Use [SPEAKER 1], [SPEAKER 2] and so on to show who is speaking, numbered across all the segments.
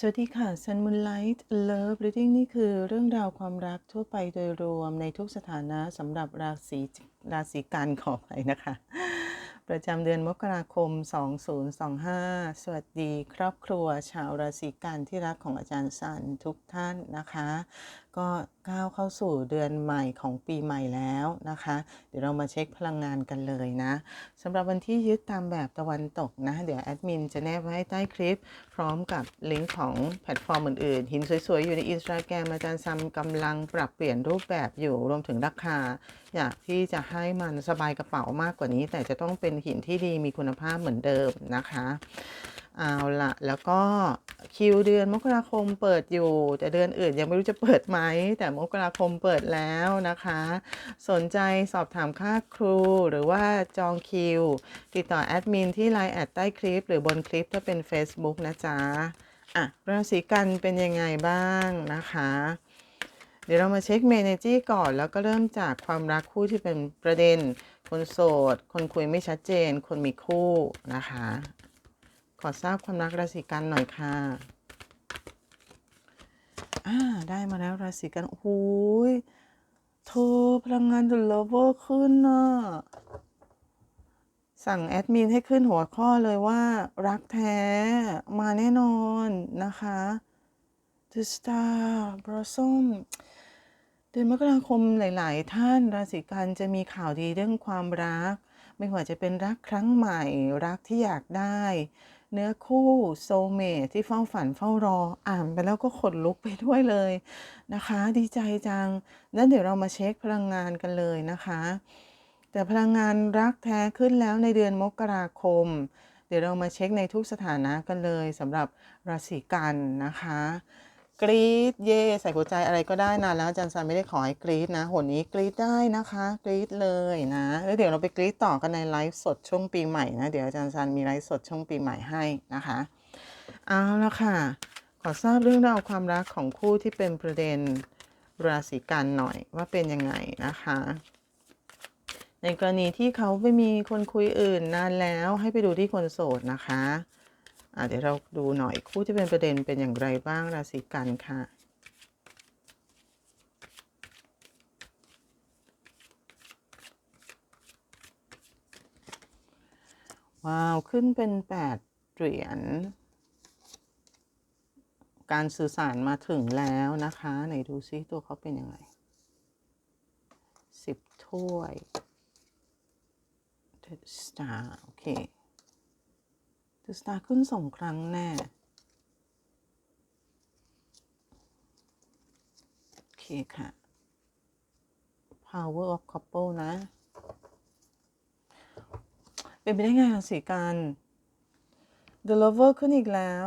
[SPEAKER 1] สวัสดีค่ะ Sun Moonlight Love Reading นี่คือเรื่องราวความรักทั่วไปโดยรวมในทุกสถานะสำหรับราศีราศีกันขอไปนะคะ ประจำเดือนมกราคม 2025 สวัสดีครอบครัวชาวราศีกันที่รักของอาจารย์สันทุกท่านนะคะ ก็ก้าวเข้าสู่เดือนใหม่ของปีใหม่แล้วนะคะ เดี๋ยวเรามาเช็คพลังงานกันเลยนะสำหรับวันที่ยึดตามแบบตะวันตกนะ เดี๋ยวแอดมินจะแนบไว้ใต้คลิป พร้อมกับลิงก์ของแพลตฟอร์มอื่นๆ หินสวยๆ อยู่ในอินสตาแกรมอาจารย์ซัมกำลังปรับเปลี่ยนรูปแบบอยู่รวมถึงราคา อยากที่จะให้มันสบายกระเป๋ามากกว่านี้ แต่จะต้องเป็นหินที่ดีมีคุณภาพเหมือนเดิมนะคะเอาละแล้วก็คิวเดือนมกราคมเปิดอยู่ แต่เดือนอื่นยังไม่รู้จะเปิดไหม แต่มกราคมเปิดแล้วนะคะ สนใจสอบถามค่าครูหรือว่าจองคิว ติดต่อแอดมินที่ Line แอดใต้คลิป หรือบนคลิปถ้าเป็น Facebook นะจ๊ะอะราศีกันเป็นยังไงบ้างนะคะ เดี๋ยวเรามาเช็คเมเนจี้ก่อน แล้วก็เริ่มจากความรักคู่ที่เป็นประเด็น คนโสด คนคุยไม่ชัดเจน คนมีคู่นะคะ ขอทราบความรักราศีกันหน่อยค่ะอ่าได้มาแล้วราศีกันโอ้ยเธอพลังงานดุลเวอร์ขึ้นน่ะสั่งแอดมินให้ขึ้นหัวข้อเลยว่า รักแท้มาแน่นอนนะคะ The Star Blossom เดือนมกราคมหลาย ๆ ท่านราศีกันจะมีข่าวดีเรื่องความรัก ไม่ว่าจะเป็นรักครั้งใหม่ รักที่อยากได้ เนื้อคู่โซเมทที่เฝ้าฝันเฝ้ารออ่านไปแล้วก็ขนลุกไปด้วยเลยนะคะ ดีใจจังนั้นเดี๋ยวเรามาเช็คพลังงานกันเลยนะคะ แต่พลังงานรักแท้ขึ้นแล้วในเดือนมกราคม เดี๋ยวเรามาเช็คในทุกสถานะกันเลยสำหรับราศีกันนะคะ กรีดเย่ใส่หัวใจอะไรก็ได้นะแล้วอาจารย์ซันไม่ได้ขอให้กรีดนะหนนี้กรีดได้นะคะ กรีดเลยนะแล้วเดี๋ยวเราไปกรีดต่อกันในไลฟ์สดช่วงปีใหม่นะเดี๋ยวอาจารย์ซันมีไลฟ์สดช่วงปีใหม่ให้นะคะเอาละค่ะ ขอทราบเรื่องราวความรักของคู่ที่เป็นประเด็นราศีกันหน่อยว่าเป็นยังไงนะคะ ในกรณีที่เขาไม่มีคนคุยอื่นนานแล้วให้ไปดูที่คนโสดนะคะอะ เดี๋ยวเราดูหน่อยคู่ที่เป็นประเด็นเป็นอย่างไรบ้างราศีกันค่ะว้าวขึ้นเป็นแปดเหรียญการสื่อสารมาถึงแล้วนะคะไหนดูซิตัวเขาเป็นยังไงสิบถ้วย The Star โอเค The Star ขึ้นสองครั้งแน่ โอเคค่ะ Power of Couple นะ เป็นไปได้ไงราศีกัน The Lover ขึ้นอีกแล้ว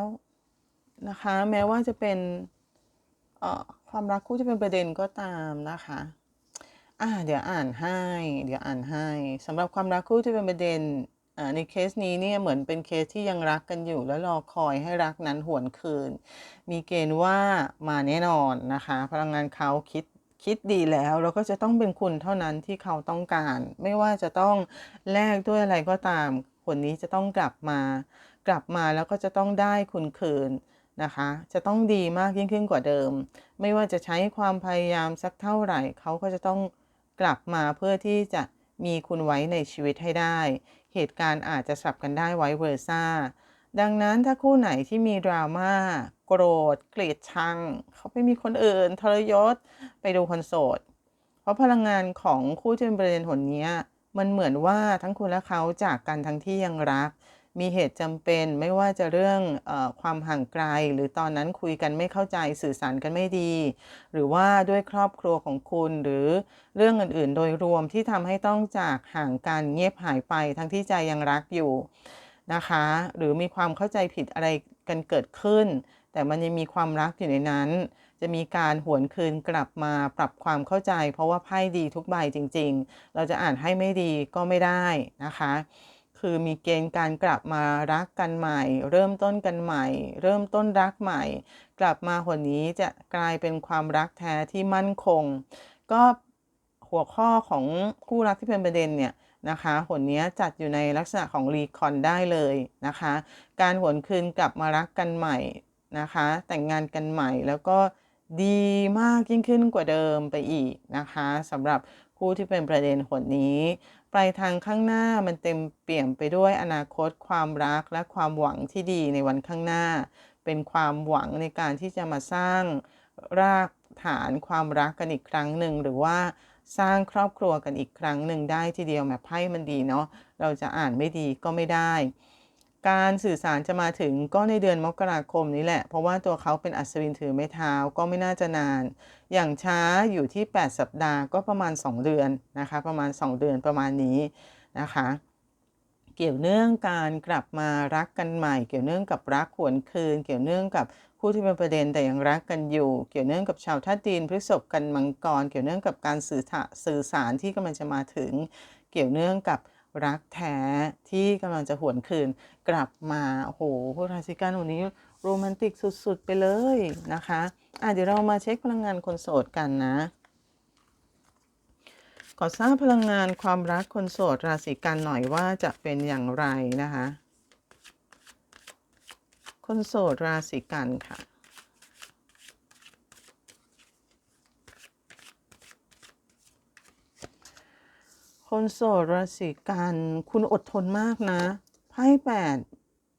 [SPEAKER 1] นะคะ แม้ว่าจะเป็นเอ่อความรักคู่จะเป็นประเด็นก็ตามนะคะอ่าเดี๋ยวอ่านให้ เดี๋ยวอ่านให้สำหรับความรักคู่ที่เป็นประเด็น ในเคสนี้เนี่ยเหมือนเป็นเคสที่ยังรักกันอยู่ แล้วรอคอยให้รักนั้นหวนคืน มีเกณฑ์ว่ามาแน่นอนนะคะ พลังงานเขาคิดคิดดีแล้วแล้วก็จะต้องเป็นคุณเท่านั้นที่เขาต้องการ ไม่ว่าจะต้องแลกด้วยอะไรก็ตาม คนนี้จะต้องกลับมา กลับมาแล้วก็จะต้องได้คุณคืนนะคะ จะต้องดีมากยิ่งขึ้นกว่าเดิม ไม่ว่าจะใช้ความพยายามสักเท่าไหร่ เขาก็จะต้องกลับมาเพื่อที่จะมีคุณไว้ในชีวิตให้ได้ เหตุการณ์อาจจะสับกันได้ไว้เวอร์ซ่า ดังนั้นถ้าคู่ไหนที่มีดราม่าโกรธ เกลียดชัง เขาไปมีคนอื่น ทรยศ ไปดูคนโสด เพราะพลังงานของคู่ที่เป็นประเด็นหนนี้มันเหมือนว่าทั้งคุณและเขาจากกันทั้งที่ยังรัก มีเหตุจำเป็นไม่ว่าจะเรื่องอความห่างไกล หรือตอนนั้นคุยกันไม่เข้าใจสื่อสารกันไม่ดี หรือว่าด้วยครอบครัวของคุณหรือเรื่องอื่นๆ โดยรวมที่ทำให้ต้องจากห่างกันเงียบหายไป ทั้งที่ใจยังรักอยู่นะคะ หรือมีความเข้าใจผิดอะไรกันเกิดขึ้น แต่มันยังมีความรักอยู่ในนั้น จะมีการหวนคืนกลับมาปรับความเข้าใจ เพราะว่าไพ่ดีทุกใบจริง ๆ เราจะอ่านให้ไม่ดีก็ไม่ได้นะคะ คือมีเกณฑ์การกลับมารักกันใหม่ เริ่มต้นกันใหม่ เริ่มต้นรักใหม่ กลับมาหนนี้จะกลายเป็นความรักแท้ที่มั่นคง ก็หัวข้อของคู่รักที่เป็นประเด็นเนี่ยนะคะหนนี้จัดอยู่ในลักษณะของรีคอนได้เลยนะคะ การหวนคืนกลับมารักกันใหม่นะคะ แต่งงานกันใหม่แล้วก็ดีมากยิ่งขึ้นกว่าเดิมไปอีกนะคะสำหรับผู้ที่เป็นประเด็นหนนี้ ปลายทางข้างหน้ามันเต็มเปี่ยมไปด้วยอนาคตความรักและความหวังที่ดีในวันข้างหน้า เป็นความหวังในการที่จะมาสร้างรากฐานความรักกันอีกครั้งหนึ่งหรือว่าสร้างครอบครัวกันอีกครั้งหนึ่งได้ทีเดียวแบบไพ่มันดีเนาะเราจะอ่านไม่ดีก็ไม่ได้ การสื่อสารจะมาถึงก็ในเดือนมกราคมนี้แหละ เพราะว่าตัวเขาเป็นอัศวินถือไม้เท้าก็ไม่น่าจะนาน อย่างช้าอยู่ที่ 8 สัปดาห์ก็ประมาณ 2 เดือนนะคะ ประมาณ 2 เดือนประมาณนี้นะคะ เกี่ยวเนื่องการกลับมารักกันใหม่ เกี่ยวเนื่องกับรักหวนคืน เกี่ยวเนื่องกับผู้ที่เป็นประเด็นแต่ยังรักกันอยู่ เกี่ยวเนื่องกับชาวท่าดินพฤษภกันมังกร เกี่ยวเนื่องกับการสื่อสื่อสารที่กำลังจะมาถึง เกี่ยวเนื่องกับ รักแท้ที่กำลังจะหวนคืนกลับมาโอ้โหพวกราศีกันวันนี้โรแมนติกสุด ๆ ไปเลยนะคะอะเดี๋ยวเรามาเช็คพลังงานคนโสดกันนะขอทราบพลังงานความรักคนโสดราศีกันหน่อยว่าจะเป็นอย่างไรนะคะ คนโสดราศีกันค่ะ คนโสดราศีกัน คุณอดทนมากนะไพ่แปด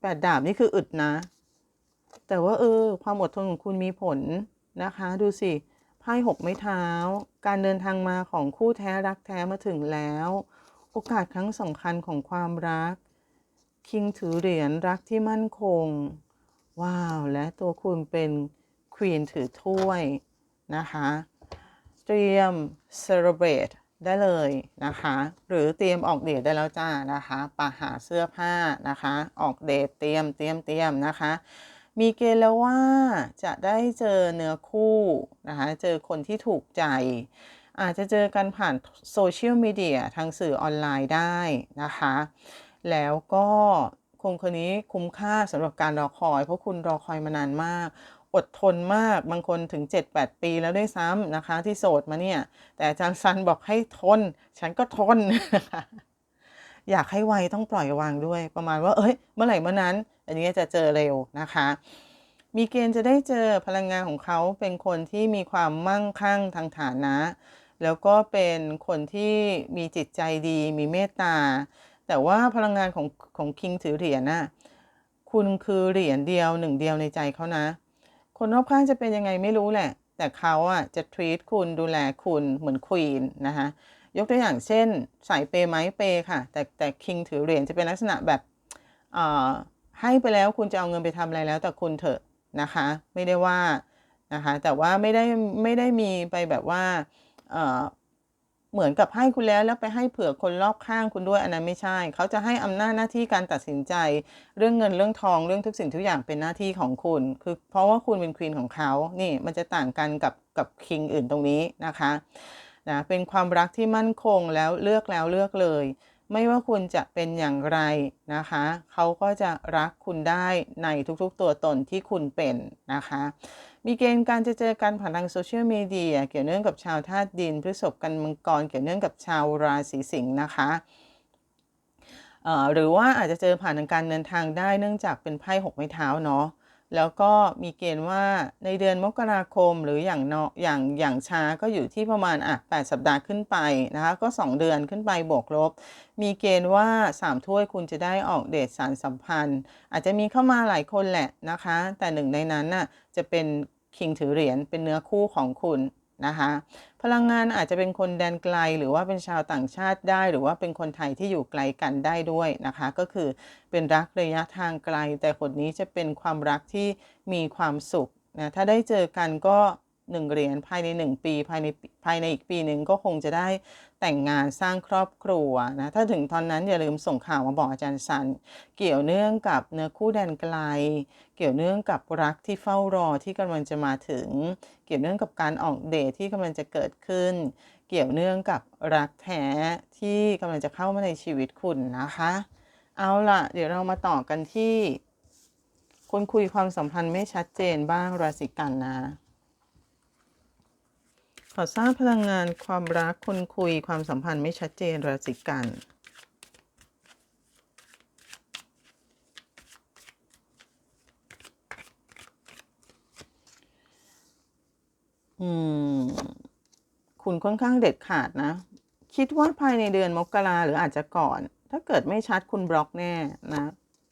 [SPEAKER 1] แปดดาบนี่คืออึดนะ แต่ว่าเออ ความอดทนของคุณมีผลนะคะ ดูสิไพ่หกไม้เท้า การเดินทางมาของคู่แท้รักแท้มาถึงแล้ว โอกาสครั้งสำคัญของความรัก คิงถือเหรียญรักที่มั่นคง ว้าว และตัวคุณเป็นควีนถือถ้วยนะคะ เตรียม celebrate ได้เลยนะคะ หรือเตรียมออกเดทได้แล้วจ้านะคะปะหาเสื้อผ้านะคะ ออกเดทเตรียมเตรียมเตรียมนะคะ มีเกณฑ์แล้วว่าจะได้เจอเนื้อคู่นะคะ เจอคนที่ถูกใจ อาจจะเจอกันผ่านโซเชียลมีเดียทางสื่อออนไลน์ได้นะคะ แล้วก็คนคนนี้คุ้มค่าสำหรับการรอคอย เพราะคุณรอคอยมานานมาก อดทนมากบางคนถึง 7-8 ปีแล้วด้วยซ้ำนะคะ ที่โสดมาเนี่ย แต่อาจารย์ซันบอกให้ทน ฉันก็ทนนะคะอยากให้ไวต้องปล่อยวางด้วย ประมาณว่าเอ้ย เมื่อไหร่เมื่อนั้น อันนี้จะเจอเร็วนะคะ มีเกณฑ์จะได้เจอพลังงานของเขาเป็นคนที่มีความมั่งคั่งทางฐานะ แล้วก็เป็นคนที่มีจิตใจดี มีเมตตา แต่ว่าพลังงานของของคิงถือเหรียญน่ะคุณคือเหรียญเดียวหนึ่งเดียวในใจเขานะ คนรอบข้างจะเป็นยังไงไม่รู้แหละ แต่เขาอะจะทวีตคุณดูแลคุณเหมือนควีนนะคะยกตัวอย่างเช่น สายเปย์ไหมเปย์ค่ะ แต่แต่คิงถือเหรียญจะเป็นลักษณะแบบให้ไปแล้วคุณจะเอาเงินไปทำอะไรแล้วแต่คุณเถอะนะคะ ไม่ได้ว่านะคะ แต่ว่าไม่ได้ไม่ได้มีไปแบบว่า เหมือนกับให้คุณแล้วแล้วไปให้เผื่อคนรอบข้างคุณด้วยอันนั้นไม่ใช่ เขาจะให้อำนาจหน้าที่การตัดสินใจ เรื่องเงินเรื่องทองเรื่องทุกสิ่งทุกอย่างเป็นหน้าที่ของคุณ คือเพราะว่าคุณเป็นควีนของเขานี่มันจะต่างกันกับกับคิงอื่นตรงนี้นะคะนะเป็นความรักที่มั่นคงแล้วเลือกแล้วเลือกเลย ไม่ว่าคุณจะเป็นอย่างไรนะคะ เขาก็จะรักคุณได้ในทุกๆตัวตนที่คุณเป็นนะคะ มีเกณฑ์การจะเจอกันผ่านทางโซเชียลมีเดียเกี่ยวเนื่องกับชาวธาตุดินพฤษภกันมังกรเกี่ยวเนื่องกับชาวราศีสิงห์นะคะหรือว่าอาจจะเจอผ่านทางการเดินทางได้เนื่องจากเป็นไพ่หกไม้เท้าเนาะ แล้วก็มีเกณฑ์ว่าในเดือนมกราคมหรืออย่างเนาะอย่างอย่างช้าก็อยู่ที่ประมาณอะ8สัปดาห์ขึ้นไปนะคะก็ 2 เดือนขึ้นไปบวกลบ มีเกณฑ์ว่า 3 ถ้วยคุณจะได้ออกเดทสารสัมพันธ์ อาจจะมีเข้ามาหลายคนแหละนะคะ แต่หนึ่งในนั้นน่ะจะเป็นคิงถือเหรียญเป็นเนื้อคู่ของคุณ นะคะพลังงานอาจจะเป็นคนแดนไกล หรือว่าเป็นชาวต่างชาติได้ หรือว่าเป็นคนไทยที่อยู่ไกลกันได้ด้วยนะคะ ก็คือเป็นรักระยะทางไกล แต่คนนี้จะเป็นความรักที่มีความสุขนะถ้าได้เจอกันก็ หนึ่งเหรียญภายใน 1 ปีภายในภายในอีกปีหนึ่งก็คงจะได้แต่งงานสร้างครอบครัวนะถ้าถึงตอนนั้นอย่าลืมส่งข่าวมาบอกอาจารย์ซัน เกี่ยวเนื่องกับเนื้อคู่แดนไกล เกี่ยวเนื่องกับรักที่เฝ้ารอที่กำลังจะมาถึง เกี่ยวเนื่องกับการออกเดทที่กำลังจะเกิดขึ้น เกี่ยวเนื่องกับรักแท้ที่กำลังจะเข้ามาในชีวิตคุณนะคะ เอาล่ะ เดี๋ยวเรามาต่อกันที่คนคุยความสัมพันธ์ไม่ชัดเจนบ้างราศีกันนะ ขอทราบพลังงานความรักคนคุยความสัมพันธ์ไม่ชัดเจนราศีกัน อืม คุณค่อนข้างเด็ดขาดนะ คิดว่าภายในเดือนมกราหรืออาจจะก่อน ถ้าเกิดไม่ชัดคุณบล็อกแน่นะ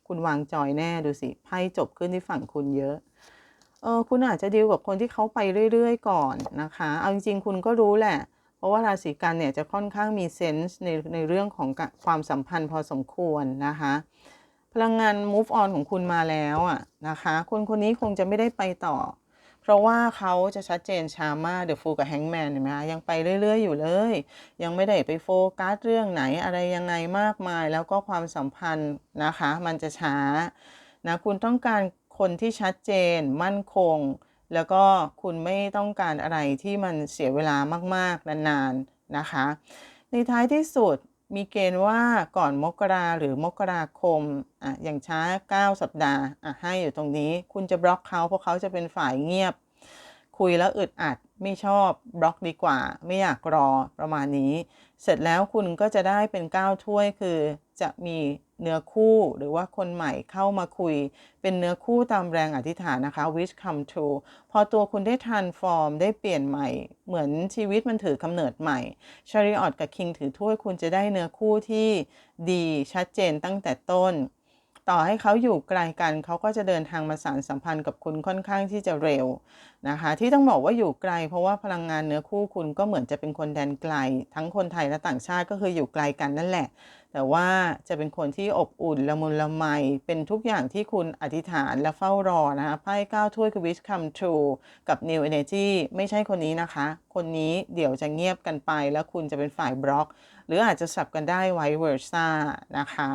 [SPEAKER 1] คุณวางจอยแน่ดูสิไพ่จบขึ้นที่ฝั่งคุณเยอะ เออคุณอาจจะดีลกับคนที่เขาไปเรื่อยๆ ก่อนนะคะ เอาจริงๆ คุณก็รู้แหละ เพราะว่าราศีกันเนี่ยจะค่อนข้างมีเซนส์ในในเรื่องของความสัมพันธ์พอสมควรนะคะ พลังงาน move on ของคุณมาแล้วอะนะคะ คนคนนี้คงจะไม่ได้ไปต่อ เพราะว่าเขาจะชัดเจนช้ามากเด e f ฟูกับแฮงแมนเห็นไหมคะยังไปเรื่อยๆ อยู่เลย ยังไม่ได้ไปโฟกัสเรื่องไหนอะไรยังไงมากมาย แล้วก็ความสัมพันธ์นะคะ มันจะช้านะคุณต้องการ คนที่ชัดเจน มั่นคง แล้วก็คุณไม่ต้องการอะไรที่มันเสียเวลามากๆ นานๆนะคะ ในท้ายที่สุดมีเกณฑ์ว่าก่อนมกราหรือมกราคมอะอย่างช้า 9 สัปดาห์อะให้อยู่ตรงนี้ คุณจะบล็อกเขาเพราะเขาจะเป็นฝ่ายเงียบ คุยแล้วอึดอัดไม่ชอบบล็อกดีกว่า ไม่อยากรอประมาณนี้ เสร็จแล้วคุณก็จะได้เป็น 9 ถ้วยคือ จะมีเนื้อคู่หรือว่าคนใหม่เข้ามาคุย เป็นเนื้อคู่ตามแรงอธิษฐานนะคะ wish come true พอตัวคุณได้ transform ได้เปลี่ยนใหม่ เหมือนชีวิตมันถือกำเนิดใหม่ชาริออตกับคิงถือถ้วยคุณจะได้เนื้อคู่ที่ดีชัดเจนตั้งแต่ต้น ต่อให้เขาอยู่ไกลกันเขาก็จะเดินทางมาสานสัมพันธ์กับคุณค่อนข้างที่จะเร็วนะคะ ที่ต้องบอกว่าอยู่ไกล เพราะว่าพลังงานเนื้อคู่คุณก็เหมือนจะเป็นคนแดนไกล ทั้งคนไทยและต่างชาติก็คืออยู่ไกลกันนั่นแหละ แต่ว่าจะเป็นคนที่อบอุ่นละมุนละไม เป็นทุกอย่างที่คุณอธิษฐานและเฝ้ารอนะคะไพ่เก้าถ้วยคือ wish come true กับ new energy ไม่ใช่คนนี้นะคะ คนนี้เดี๋ยวจะเงียบกันไป แล้วคุณจะเป็นฝ่ายบล็อก หรืออาจจะสับกันได้ไว้เวอร์ซ่านะคะ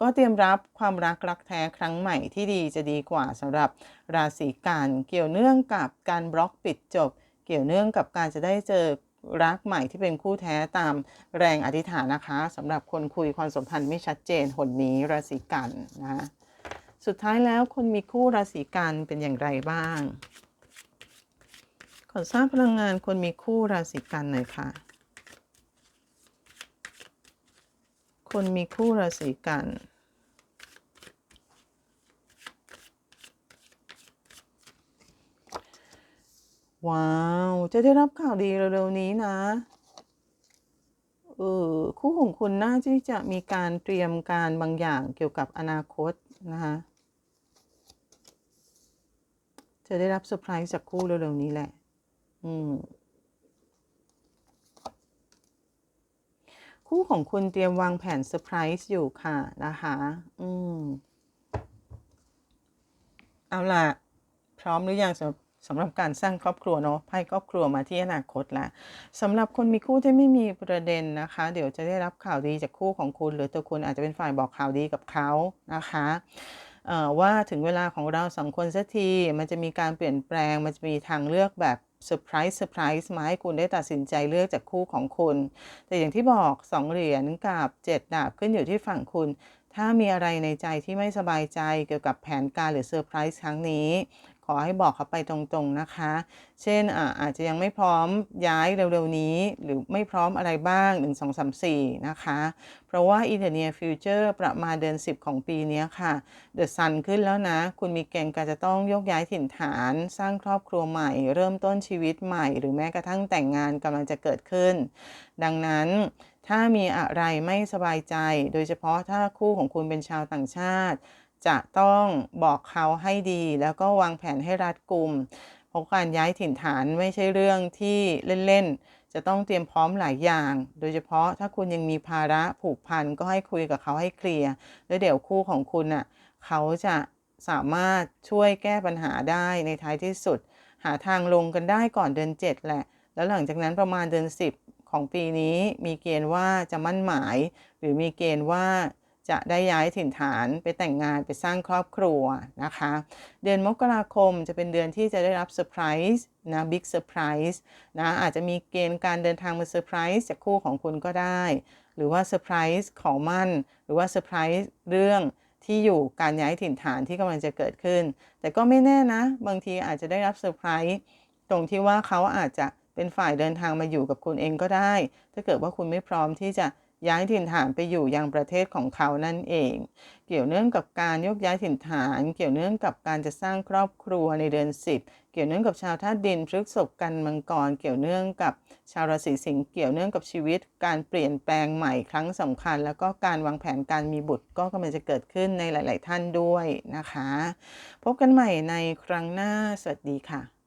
[SPEAKER 1] ก็เตรียมรับความรักรักแท้ครั้งใหม่ที่ดีจะดีกว่าสำหรับราศีกันเกี่ยวเนื่องกับการบล็อกปิดจบ เกี่ยวเนื่องกับการจะได้เจอรักใหม่ที่เป็นคู่แท้ตามแรงอธิษฐานนะคะสำหรับคนคุยความสัมพันธ์ไม่ชัดเจนหนนี้ราศีกันนะสุดท้ายแล้วคนมีคู่ราศีกันเป็นอย่างไรบ้างขอทราบพลังงานคนมีคู่ราศีกันหน่อยค่ะ คนมีคู่ราศีกัน ว้าว จะได้รับข่าวดีเร็วๆนี้นะ เออคู่ของคุณน่าที่จะมีการเตรียมการบางอย่างเกี่ยวกับอนาคตนะคะ จะได้รับเซอร์ไพรส์จากคู่เร็วๆนี้แหละ อืม คู่ของคุณเตรียมวางแผนเซอร์ไพรส์อยู่ค่ะนะคะ อืม เอาล่ะ พร้อมหรือยังสำหรับ สำหรับการสร้างครอบครัวเนาะไพ่ครอบครัวมาที่อนาคตล้วสำหรับคนมีคู่ที่ไม่มีประเด็นนะคะ เดี๋ยวจะได้รับข่าวดีจากคู่ของคุณ หรือตัวคุณอาจจะเป็นฝ่ายบอกข่าวดีกับเขานะคะว่าถึงเวลาของเราสองคนสักทีมันจะมีการเปลี่ยนแปลง มันจะมีทางเลือกแบบเซอร์ไพรส์เซอร์ไพรส์มาให้คุณได้ตัดสินใจเลือกจากคู่ของคุณ แต่อย่างที่บอกสองเหรียญกับเจ็ดดาบขึ้นอยู่ที่ฝั่งคุณ ถ้ามีอะไรในใจที่ไม่สบายใจเกี่ยวกับแผนการหรือเซอร์ไพรส์ครั้งนี้ ขอให้บอกเขาไปตรงๆนะคะ เช่นอาอาจจะยังไม่พร้อมย้ายเร็วๆนี้ หรือไม่พร้อมอะไรบ้าง 1 2 3 4 นะคะ เพราะว่า in the near future ประมาณเดือน 10 ของปีนี้ค่ะ The Sun ขึ้นแล้วนะ คุณมีเกณฑ์การจะต้องยกย้ายถิ่นฐาน สร้างครอบครัวใหม่ เริ่มต้นชีวิตใหม่ หรือแม้กระทั่งแต่งงานกำลังจะเกิดขึ้น ดังนั้นถ้ามีอะไรไม่สบายใจ โดยเฉพาะถ้าคู่ของคุณเป็นชาวต่างชาติ จะต้องบอกเขาให้ดี แล้วก็วางแผนให้รัดกุมเพราะการย้ายถิ่นฐานไม่ใช่เรื่องที่เล่นๆ จะต้องเตรียมพร้อมหลายอย่าง โดยเฉพาะถ้าคุณยังมีภาระผูกพันก็ให้คุยกับเขาให้เคลียร์แล้วเดี๋ยวคู่ของคุณน่ะเขาจะสามารถช่วยแก้ปัญหาได้ในท้ายที่สุด หาทางลงกันได้ก่อนเดือน 7 แหละ แล้วหลังจากนั้นประมาณเดือน 10 ของปีนี้มีเกณฑ์ว่าจะมั่นหมาย หรือมีเกณฑ์ว่า จะได้ย้ายถิ่นฐานไปแต่งงานไปสร้างครอบครัวนะคะ เดือนมกราคมจะเป็นเดือนที่จะได้รับเซอร์ไพรส์นะบิ๊กเซอร์ไพรส์นะอาจจะมีเกณฑ์การเดินทางมาเซอร์ไพรส์จากคู่ของคุณก็ได้ หรือว่าเซอร์ไพรส์ของมั่น หรือว่าเซอร์ไพรส์เรื่องที่อยู่การย้ายถิ่นฐานที่กำลังจะเกิดขึ้น แต่ก็ไม่แน่นะ บางทีอาจจะได้รับเซอร์ไพรส์ตรงที่ว่าเขาอาจจะเป็นฝ่ายเดินทางมาอยู่กับคุณเองก็ได้ ถ้าเกิดว่าคุณไม่พร้อมที่จะ ย้ายถิ่นฐานไปอยู่ยังประเทศของเขานั่นเอง เกี่ยวเนื่องกับการยกย้ายถิ่นฐาน เกี่ยวเนื่องกับการจะสร้างครอบครัวในเดือนสิบเกี่ยวเนื่องกับชาวธาตุดินพฤกษภกันมังกร เกี่ยวเนื่องกับชาวราศีสิงห์ เกี่ยวเนื่องกับชีวิต การเปลี่ยนแปลงใหม่ครั้งสำคัญ แล้วก็การวางแผนการมีบุตรก็กำลังจะเกิดขึ้นในหลาย ๆ ท่านด้วยนะคะ พบกันใหม่ในครั้งหน้า สวัสดีค่ะ